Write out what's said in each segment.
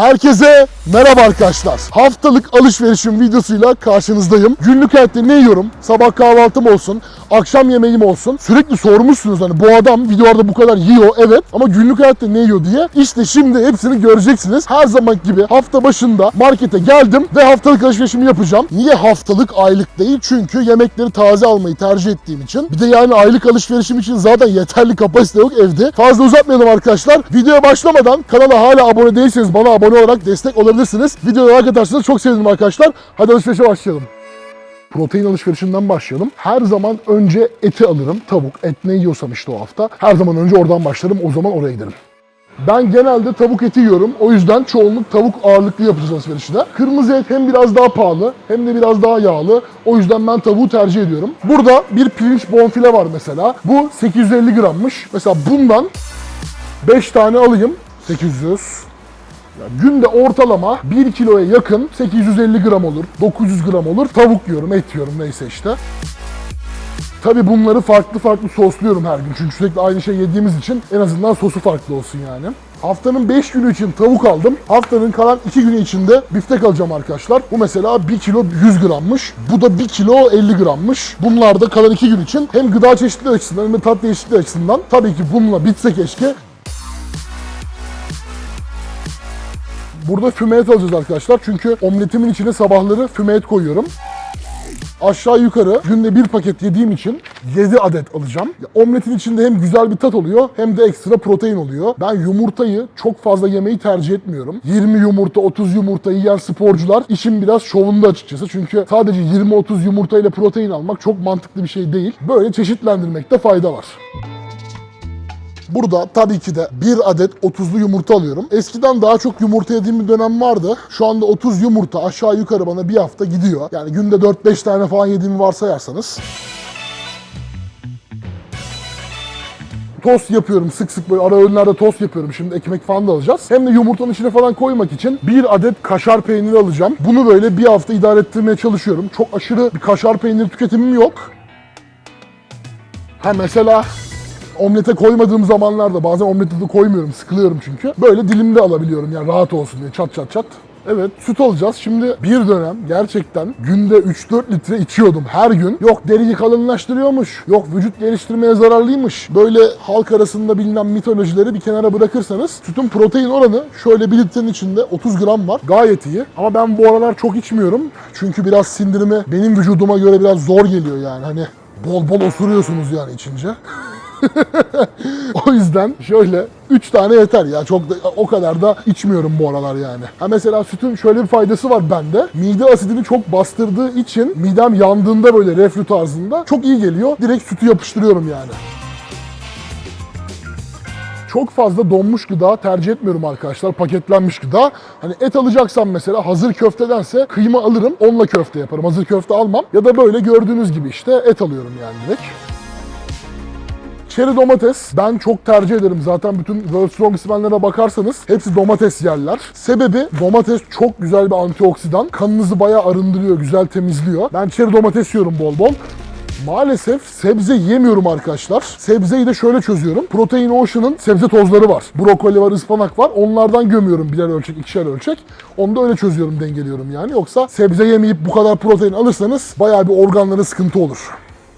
Herkese merhaba arkadaşlar. Haftalık alışverişim videosuyla karşınızdayım. Günlük hayatta ne yiyorum? Sabah kahvaltım olsun, akşam yemeğim olsun. Sürekli sormuşsunuz hani bu adam videolarda bu kadar yiyor evet ama günlük hayatta ne yiyor diye. İşte şimdi hepsini göreceksiniz. Her zaman gibi hafta başında markete geldim ve haftalık alışverişimi yapacağım. Niye haftalık aylık değil? Çünkü yemekleri taze almayı tercih ettiğim için. Bir de yani aylık alışverişim için zaten yeterli kapasite yok evde. Fazla uzatmayalım arkadaşlar. Videoya başlamadan kanala hala abone değilseniz bana abone olarak destek olabilirsiniz. Videoya like atarsanız çok sevinirim arkadaşlar. Hadi alışverişe başlayalım. Protein alışverişinden başlayalım. Her zaman önce eti alırım. Tavuk, et ne yiyorsam işte o hafta. Her zaman önce oradan başlarım. O zaman oraya giderim. Ben genelde tavuk eti yiyorum. O yüzden çoğunluk tavuk ağırlıklı yapacağız alışverişte. Kırmızı et hem biraz daha pahalı hem de biraz daha yağlı. O yüzden ben tavuğu tercih ediyorum. Burada bir pirinç bonfile var mesela. Bu 850 grammış. Mesela bundan 5 tane alayım. 800. Ya günde ortalama 1 kiloya yakın 850 gram olur, 900 gram olur. Tavuk yiyorum, et yiyorum neyse işte. Tabii bunları farklı farklı sosluyorum her gün. Çünkü sürekli aynı şey yediğimiz için en azından sosu farklı olsun yani. Haftanın 5 günü için tavuk aldım. Haftanın kalan 2 günü içinde biftek alacağım arkadaşlar. Bu mesela 1 kilo 100 grammış. Bu da 1 kilo 50 grammış. Bunlar da kalan 2 gün için hem gıda çeşitliliği açısından hem de tat değişikliği açısından tabii ki bununla bitse keşke Burada füme et alacağız arkadaşlar. Çünkü omletimin içine sabahları füme et koyuyorum. Aşağı yukarı günde bir paket yediğim için 7 adet alacağım. Ya, Omletin içinde hem güzel bir tat oluyor hem de ekstra protein oluyor. Ben yumurtayı çok fazla yemeyi tercih etmiyorum. 20 yumurta, 30 yumurta yiyen sporcular işin biraz şovunda açıkçası. Çünkü sadece 20-30 yumurta ile protein almak çok mantıklı bir şey değil. Böyle çeşitlendirmekte fayda var. Burada tabii ki de bir adet 30'lu yumurta alıyorum. Eskiden daha çok yumurta yediğim bir dönem vardı. Şu anda 30 yumurta aşağı yukarı bana bir hafta gidiyor. Yani günde 4-5 tane falan yediğimi varsayarsanız. Tost yapıyorum sık sık böyle ara öğünlerde tost yapıyorum. Şimdi ekmek falan da alacağız. Hem de yumurtanın içine falan koymak için bir adet kaşar peyniri alacağım. Bunu böyle bir hafta idare ettirmeye çalışıyorum. Çok aşırı bir kaşar peyniri tüketimim yok. Ha mesela omlete koymadığım zamanlarda bazen omlete de koymuyorum sıkılıyorum çünkü. Böyle dilimde alabiliyorum yani rahat olsun diye çat çat çat. Evet süt alacağız. Şimdi bir dönem gerçekten günde 3-4 litre içiyordum her gün. Yok deriyi kalınlaştırıyormuş. Yok vücut geliştirmeye zararlıymış. Böyle halk arasında bilinen mitolojileri bir kenara bırakırsanız sütün protein oranı şöyle bir litrenin içinde 30 gram var. Gayet iyi. Ama ben bu aralar çok içmiyorum. Çünkü biraz sindirimi benim vücuduma göre biraz zor geliyor yani. Hani bol bol osuruyorsunuz yani içince. o yüzden şöyle 3 tane yeter ya. Çok da o kadar da içmiyorum bu aralar yani. Ha mesela sütün şöyle bir faydası var bende. Mide asidini çok bastırdığı için midem yandığında böyle reflü tarzında çok iyi geliyor. Direkt sütü yapıştırıyorum yani. Çok fazla donmuş gıda tercih etmiyorum arkadaşlar. Paketlenmiş gıda. Hani et alacaksam mesela hazır köftedense kıyma alırım. Onunla köfte yaparım. Hazır köfte almam. Ya da böyle gördüğünüz gibi işte et alıyorum yani direkt. Çeri domates ben çok tercih ederim. Zaten bütün World Strongestmen'lere bakarsanız hepsi domates yerler. Sebebi domates çok güzel bir antioksidan. Kanınızı bayağı arındırıyor, güzel temizliyor. Ben çeri domates yiyorum bol bol. Maalesef sebze yemiyorum arkadaşlar. Sebzeyi de şöyle çözüyorum. Protein Ocean'ın sebze tozları var. Brokoli var, ıspanak var. Onlardan gömüyorum birer ölçek, ikişer ölçek. Onu da öyle çözüyorum, dengeliyorum yani. Yoksa sebze yemeyip bu kadar protein alırsanız bayağı bir organlara sıkıntı olur.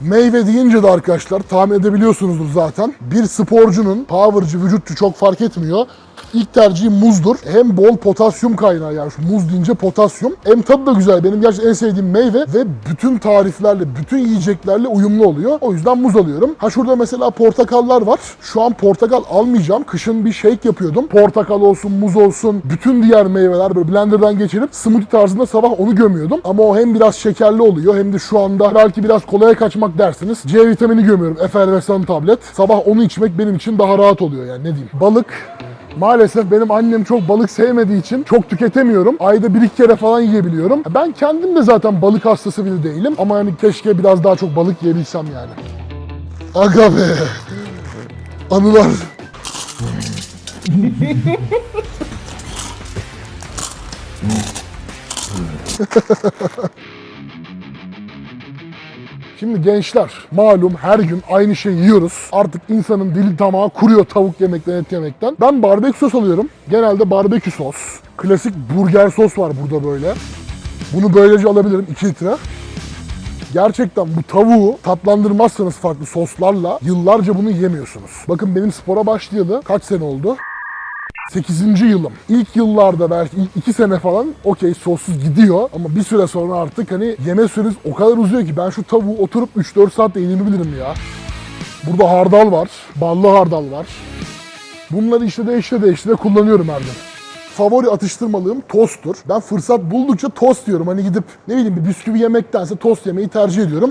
Meyve deyince de arkadaşlar tahmin edebiliyorsunuzdur zaten. Bir sporcunun, powercı, vücutçu çok fark etmiyor. İlk tercihim muzdur. Hem bol potasyum kaynağı yani şu muz deyince potasyum. Hem tadı da güzel. Benim gerçekten en sevdiğim meyve ve bütün tariflerle, bütün yiyeceklerle uyumlu oluyor. O yüzden muz alıyorum. Ha şurada mesela portakallar var. Şu an portakal almayacağım. Kışın bir shake yapıyordum. Portakal olsun, muz olsun, bütün diğer meyveler böyle blenderdan geçirip smoothie tarzında sabah onu gömüyordum. Ama o hem biraz şekerli oluyor hem de şu anda belki biraz kolaya kaçmak dersiniz. C vitamini gömüyorum. Efervesan tablet. Sabah onu içmek benim için daha rahat oluyor yani ne diyeyim. Balık Maalesef benim annem çok balık sevmediği için çok tüketemiyorum. Ayda bir iki kere falan yiyebiliyorum. Ben kendim de zaten balık hastası bile değilim. Ama yani keşke biraz daha çok balık yiyebilsem yani. Aga be. Anılar. Şimdi gençler malum her gün aynı şeyi yiyoruz. Artık insanın dili tamağı kuruyor tavuk yemekten, et yemekten. Ben barbekü sos alıyorum. Genelde barbekü sos. Klasik burger sos var burada böyle. Bunu böylece alabilirim 2 litre. Gerçekten bu tavuğu tatlandırmazsanız farklı soslarla yıllarca bunu yemiyorsunuz. Bakın benim spora başlayalı kaç sene oldu? 8. yılım. İlk yıllarda belki ilk 2 sene falan okey sossuz gidiyor ama bir süre sonra artık hani yeme süreniz o kadar uzuyor ki ben şu tavuğu oturup 3-4 saatte yenebilirim ya. Burada hardal var, ballı hardal var. Bunları işte değişte değişte de kullanıyorum her gün. Favori atıştırmalığım tosttur. Ben fırsat buldukça tost yiyorum. Hani gidip ne bileyim bir bisküvi yemektense tost yemeyi tercih ediyorum.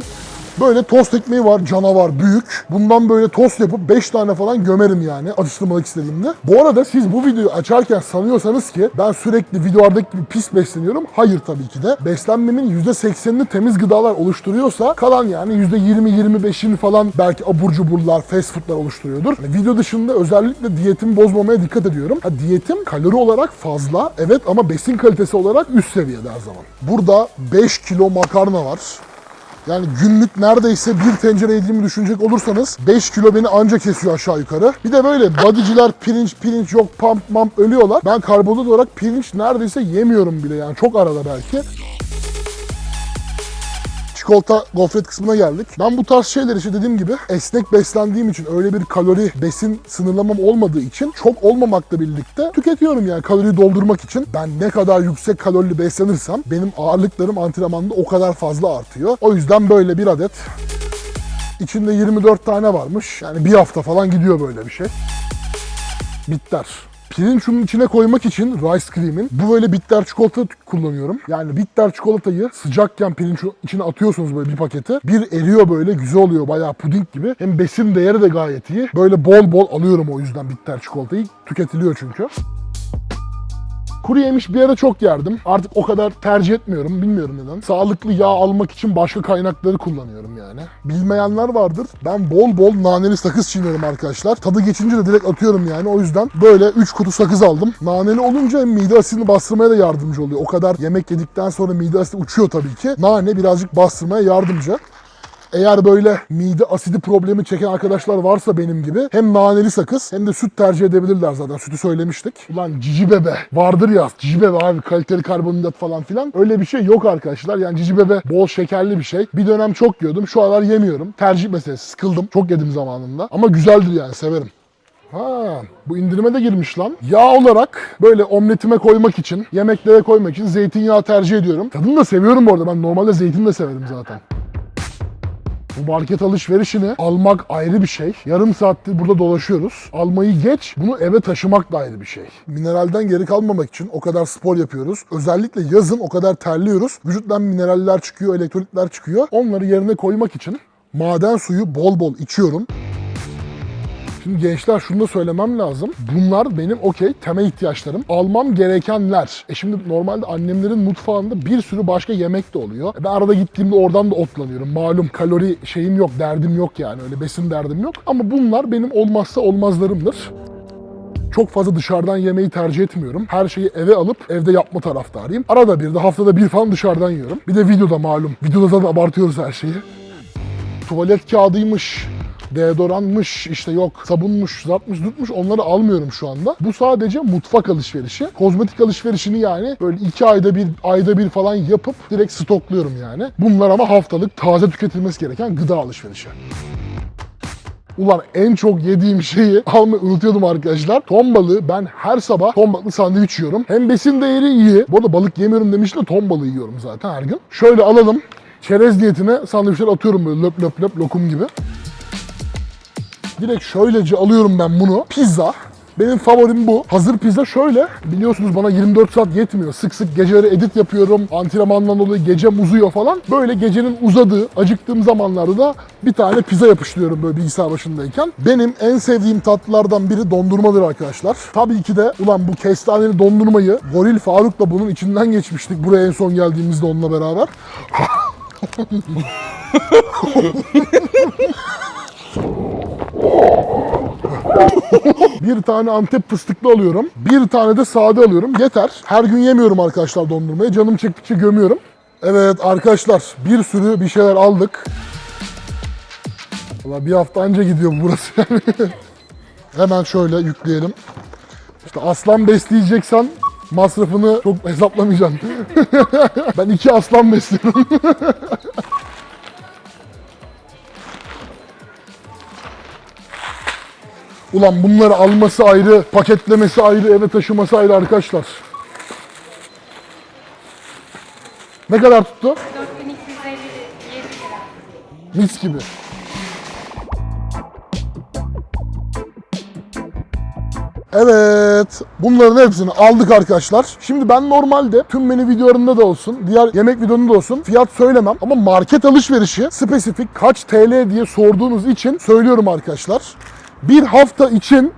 Böyle tost ekmeği var, canavar, büyük. Bundan böyle tost yapıp 5 tane falan gömerim yani atıştırmalık istediğimde. Bu arada siz bu videoyu açarken sanıyorsanız ki ben sürekli videolardaki gibi pis besleniyorum. Hayır tabii ki de. Beslenmemin %80'ini temiz gıdalar oluşturuyorsa kalan yani %20-25'ini falan belki abur cuburlar, fast foodlar oluşturuyordur. Yani video dışında özellikle diyetimi bozmamaya dikkat ediyorum. Ha, diyetim kalori olarak fazla evet ama besin kalitesi olarak üst seviyede her zaman. Burada 5 kilo makarna var. Yani günlük neredeyse bir tencere yediğimi düşünecek olursanız 5 kilo beni anca kesiyor aşağı yukarı. Bir de böyle bodyciler pirinç pirinç yok pump mump ölüyorlar. Ben karbonhidrat olarak pirinç neredeyse yemiyorum bile yani çok arada belki. Çikolata gofret kısmına geldik. Ben bu tarz şeyler işte dediğim gibi esnek beslendiğim için öyle bir kalori besin sınırlamam olmadığı için çok olmamakla birlikte tüketiyorum yani kaloriyi doldurmak için. Ben ne kadar yüksek kalorili beslenirsem benim ağırlıklarım antrenmanda o kadar fazla artıyor. O yüzden böyle bir adet içinde 24 tane varmış. Yani bir hafta falan gidiyor böyle bir şey. Bitter. Pirinç şunun içine koymak için Rice Cream'in bu böyle bitter çikolata kullanıyorum. Yani bitter çikolatayı sıcakken pirinç içine atıyorsunuz böyle bir paketi. Bir eriyor böyle güzel oluyor bayağı puding gibi. Hem besin değeri de gayet iyi. Böyle bol bol alıyorum o yüzden bitter çikolatayı. Tüketiliyor çünkü. Kuru yemiş bir ara çok yerdim. Artık o kadar tercih etmiyorum. Bilmiyorum neden. Sağlıklı yağ almak için başka kaynakları kullanıyorum yani. Bilmeyenler vardır. Ben bol bol naneli sakız çiğniyorum arkadaşlar. Tadı geçince de direkt atıyorum yani. O yüzden böyle 3 kutu sakız aldım. Naneli olunca mide asidini bastırmaya da yardımcı oluyor. O kadar yemek yedikten sonra mide asidi uçuyor tabii ki. Nane birazcık bastırmaya yardımcı. Eğer böyle mide asidi problemi çeken arkadaşlar varsa benim gibi hem naneli sakız hem de süt tercih edebilirler zaten. Sütü söylemiştik. Ulan cici bebe vardır ya cici bebe abi kaliteli karbonhidrat falan filan. Öyle bir şey yok arkadaşlar. Yani cici bebe bol şekerli bir şey. Bir dönem çok yiyordum. Şu aralar yemiyorum. Tercih meselesi. Sıkıldım. Çok yedim zamanında. Ama güzeldir yani severim. Ha, bu indirime de girmiş lan. Yağ olarak böyle omletime koymak için, yemeklere koymak için zeytinyağı tercih ediyorum. Tadını da seviyorum bu arada. Ben normalde zeytin de severim zaten. Bu market alışverişini almak ayrı bir şey. Yarım saattir burada dolaşıyoruz. Almayı geç, bunu eve taşımak da ayrı bir şey. Mineralden geri kalmamak için o kadar spor yapıyoruz. Özellikle yazın o kadar terliyoruz. Vücuttan mineraller çıkıyor, elektrolitler çıkıyor. Onları yerine koymak için maden suyu bol bol içiyorum. Şimdi gençler şunu da söylemem lazım. Bunlar benim okey temel ihtiyaçlarım. Almam gerekenler. E şimdi normalde annemlerin mutfağında bir sürü başka yemek de oluyor. E ben arada gittiğimde oradan da otlanıyorum. Malum kalori şeyim yok, derdim yok yani. Öyle besin derdim yok. Ama bunlar benim olmazsa olmazlarımdır. Çok fazla dışarıdan yemeği tercih etmiyorum. Her şeyi eve alıp evde yapma taraftarıyım. Arada bir de haftada bir falan dışarıdan yiyorum. Bir de videoda malum. Videoda zaten abartıyoruz her şeyi. Tuvalet kağıdıymış, deodoranmış, işte yok sabunmuş, zartmış, tutmuş onları almıyorum şu anda. Bu sadece mutfak alışverişi. Kozmetik alışverişini yani böyle iki ayda bir, ayda bir falan yapıp direkt stokluyorum yani. Bunlar ama haftalık taze tüketilmesi gereken gıda alışverişi. Ulan en çok yediğim şeyi almayı unutuyordum arkadaşlar. Ton balığı ben her sabah ton balıklı sandviç yiyorum. Hem besin değeri iyi. Bu arada balık yemiyorum demiştim de ton balığı yiyorum zaten her gün. Şöyle alalım. Çerez niyetine sandviçler atıyorum böyle löp löp löp lokum gibi. Direkt şöylece alıyorum ben bunu. Pizza. Benim favorim bu. Hazır pizza şöyle. Biliyorsunuz bana 24 saat yetmiyor. Sık sık geceleri edit yapıyorum. Antrenmandan dolayı gecem uzuyor falan. Böyle gecenin uzadığı, acıktığım zamanlarda da bir tane pizza yapıştırıyorum böyle bilgisayar başındayken. Benim en sevdiğim tatlılardan biri dondurmadır arkadaşlar. Tabii ki de ulan bu kestaneli dondurmayı Goril Faruk'la bunun içinden geçmiştik. Buraya en son geldiğimizde onunla beraber. Bir tane Antep fıstıklı alıyorum. Bir tane de sade alıyorum. Yeter. Her gün yemiyorum arkadaşlar dondurmayı. Canım çektikçe gömüyorum. Evet arkadaşlar bir sürü bir şeyler aldık. Valla bir hafta anca gidiyor burası. Hemen şöyle yükleyelim. İşte aslan besleyeceksen masrafını çok hesaplamayacaksın. ben iki aslan besliyorum. Ulan bunları alması ayrı, paketlemesi ayrı, eve taşıması ayrı arkadaşlar. Ne kadar tuttu? 4257 lira. Mis gibi. Evet, bunların hepsini aldık arkadaşlar. Şimdi ben normalde tüm menü videolarında da olsun, diğer yemek videonunda da olsun fiyat söylemem. Ama market alışverişi spesifik kaç TL diye sorduğunuz için söylüyorum arkadaşlar. Bir hafta için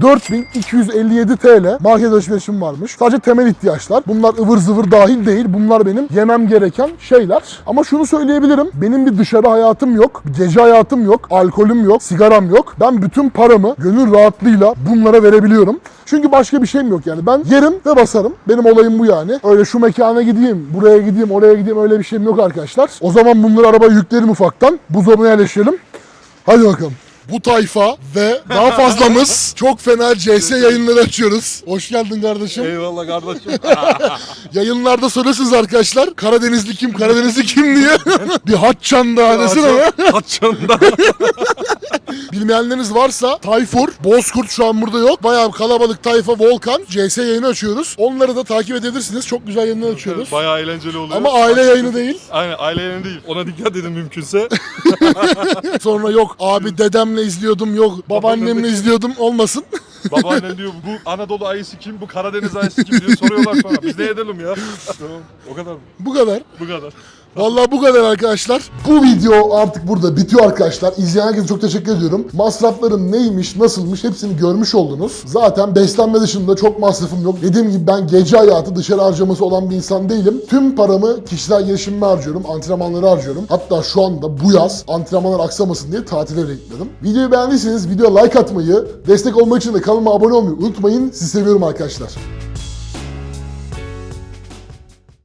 4257 TL market alışverişim varmış. Sadece temel ihtiyaçlar. Bunlar ıvır zıvır dahil değil. Bunlar benim yemem gereken şeyler. Ama şunu söyleyebilirim. Benim bir dışarı hayatım yok. Gece hayatım yok. Alkolüm yok. Sigaram yok. Ben bütün paramı gönül rahatlığıyla bunlara verebiliyorum. Çünkü başka bir şeyim yok yani. Ben yerim ve basarım. Benim olayım bu yani. Öyle şu mekana gideyim, buraya gideyim, oraya gideyim öyle bir şeyim yok arkadaşlar. O zaman bunları arabaya yüklerim ufaktan. Buzdolabına yerleştirelim. Hadi bakalım. Bu tayfa ve daha fazlamız çok fena CS yayınları açıyoruz. Hoş geldin kardeşim. Eyvallah kardeşim. Yayınlarda söylesiniz arkadaşlar. Karadenizli kim, Karadenizli kim diye. bir Hatçan daha desene ama. Kaçında. Bilmeyenleriniz varsa Tayfur, Bozkurt şu an burada yok. Bayağı kalabalık tayfa Volkan. CS yayını açıyoruz. Onları da takip edebilirsiniz. Çok güzel yayınlar açıyoruz. Bayağı eğlenceli oluyor. Ama aile yayını değil. Aynen aile yayını değil. Ona dikkat edin mümkünse. Sonra yok abi dedemle izliyordum, yok babaannemle Babaannemle- izliyordum olmasın. Babaannem diyor bu Anadolu ayısı kim, bu Karadeniz ayısı kim diye soruyorlar sonra. Biz ne edelim ya? Tamam, o kadar mı? Bu kadar. Bu kadar. Vallahi bu kadar arkadaşlar. Bu video artık burada bitiyor arkadaşlar. İzleyen herkese çok teşekkür ediyorum. Masrafların neymiş, nasılmış hepsini görmüş oldunuz. Zaten beslenme dışında çok masrafım yok. Dediğim gibi ben gece hayatı dışarı harcaması olan bir insan değilim. Tüm paramı kişisel gelişimime harcıyorum, antrenmanlara harcıyorum. Hatta şu anda bu yaz antrenmanlar aksamasın diye tatile bile gitmedim. Videoyu beğendiyseniz videoya like atmayı, destek olmak için de kanalıma abone olmayı unutmayın. Sizi seviyorum arkadaşlar.